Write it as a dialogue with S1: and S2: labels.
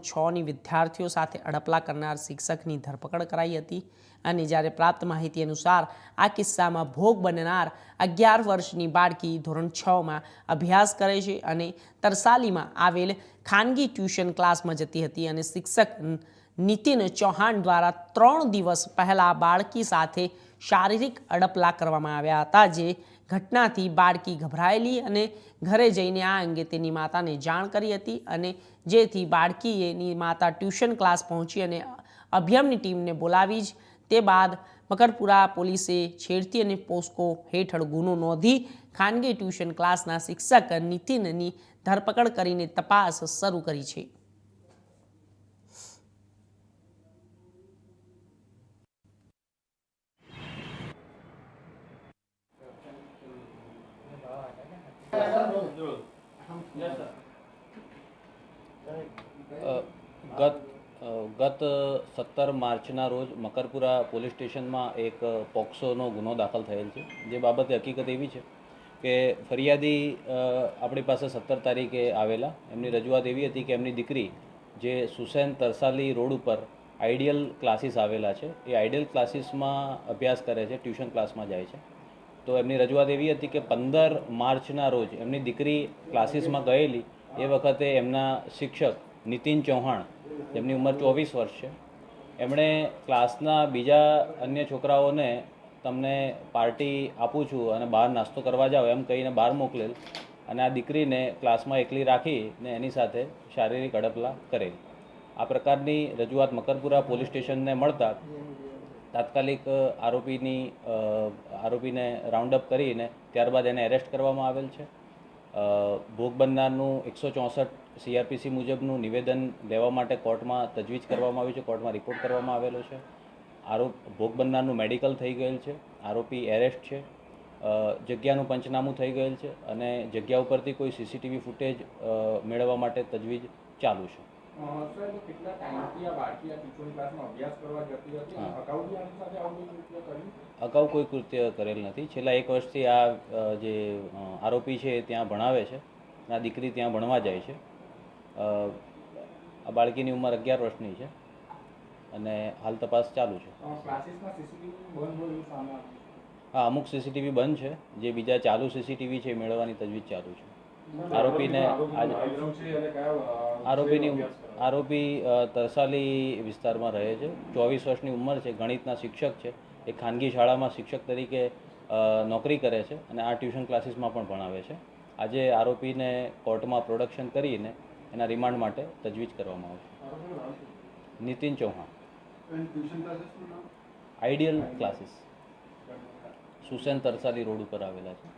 S1: છની વિદ્યાર્થીઓ સાથે અડપલા કરનાર શિક્ષકની ધરપકડ કરાઈ હતી અને જ્યારે પ્રાપ્ત માહિતી અનુસાર આ કિસ્સામાં ભોગ બનનાર અગિયાર વર્ષની બાળકી ધોરણ છમાં અભ્યાસ કરે છે અને તરસાલીમાં આવેલ ખાનગી ટ્યુશન ક્લાસમાં જતી હતી અને શિક્ષક નીતિન ચૌહાણ દ્વારા ત્રણ દિવસ પહેલાં બાળકી સાથે શારીરિક અડપલા કરવામાં આવ્યા હતા, જે ઘટનાથી બાળકી ગભરાયેલી અને ઘરે જઈને આ અંગે તેની માતાને જાણ કરી હતી અને જેથી બાળકીએની માતા ટ્યુશન ક્લાસ પહોંચી અને અભિયમની ટીમને બોલાવી જ તે બાદ મકરપુરા પોલીસે છેડતી અને પોસ્કો હેઠળ ગુનો નોંધી ખાનગી ટ્યુશન ક્લાસના શિક્ષક નીતિનની ધરપકડ કરીને તપાસ શરૂ કરી છે.
S2: ગત ગત સત્તર માર્ચના રોજ મકરપુરા પોલીસ સ્ટેશનમાં એક પોક્સોનો ગુનો દાખલ થયેલ છે. જે બાબતે હકીકત એવી છે કે ફરિયાદી આપણી પાસે સત્તર તારીખે આવેલા. એમની રજૂઆત એવી હતી કે એમની દીકરી, જે સુસેન તરસાલી રોડ ઉપર આઈડિયલ ક્લાસીસ આવેલા છે, એ આઈડિયલ ક્લાસીસમાં અભ્યાસ કરે છે, ટ્યુશન ક્લાસમાં જાય છે. તો એમની રજૂઆત એવી હતી કે પંદર માર્ચના રોજ એમની દીકરી ક્લાસીસમાં ગયેલી, એ વખતે એમના શિક્ષક નીતિન ચૌહાણ, જેમની ઉંમર ચોવીસ વર્ષ છે, એમણે ક્લાસના બીજા અન્ય છોકરાઓને તમને પાર્ટી આપું છું અને બહાર નાસ્તો કરવા જાઓ એમ કહીને બહાર મોકલેલ અને આ દીકરીને ક્લાસમાં એકલી રાખીને એની સાથે શારીરિક અડપલા કરેલ. આ પ્રકારની રજૂઆત મકરપુરા પોલીસ સ્ટેશનને મળતા તાત્કાલિક આરોપીની આરોપીને રાઉન્ડ અપ કરીને ત્યારબાદ એને એરેસ્ટ કરવામાં આવેલ છે. ભોગ બનનારનું એકસો ચોસઠ સીઆરપીસી મુજબનું નિવેદન લેવા માટે કોર્ટમાં તજવીજ કરવામાં આવ્યું છે, કોર્ટમાં રિપોર્ટ કરવામાં આવેલો છે. આરોપ, ભોગ બનનારનું મેડિકલ થઈ ગયેલ છે, આરોપી એરેસ્ટ છે. જગ્યાનું પંચનામું થઈ ગયેલ છે અને જગ્યા ઉપરથી કોઈ સીસીટીવી ફૂટેજ મેળવવા માટે તજવીજ ચાલુ છે.
S3: અગાઉ કંઈ કૃત્ય
S2: કરેલ નથી. છેલ્લા એક વર્ષથી આ જે આરોપી છે એ ત્યાં ભણાવે છે આ દીકરી ત્યાં ભણવા જાય છે. આ બાળકીની ઉંમર અગિયાર વર્ષની છે અને હાલ તપાસ ચાલુ છે. હા અમુક સીસીટીવી બંધ છે. જે બીજા ચાલુ સીસીટીવી છે એ મેળવવાની તજવીજ ચાલુ છે. આરોપીને આરોપીની આરોપી તરસાલી વિસ્તારમાં રહે છે. ચોવીસ વર્ષની ઉંમર છે. ગણિતના શિક્ષક છે. એ ખાનગી શાળામાં શિક્ષક તરીકે નોકરી કરે છે અને આ ટ્યુશન ક્લાસીસમાં પણ ભણાવે છે. આજે આરોપીને કોર્ટમાં પ્રોડક્શન કરીને એના રિમાન્ડ માટે તજવીજ કરવામાં આવશે Nitin Chauhan. Ideal. Classes. Susen Tarsali road ઉપર આવેલા છે.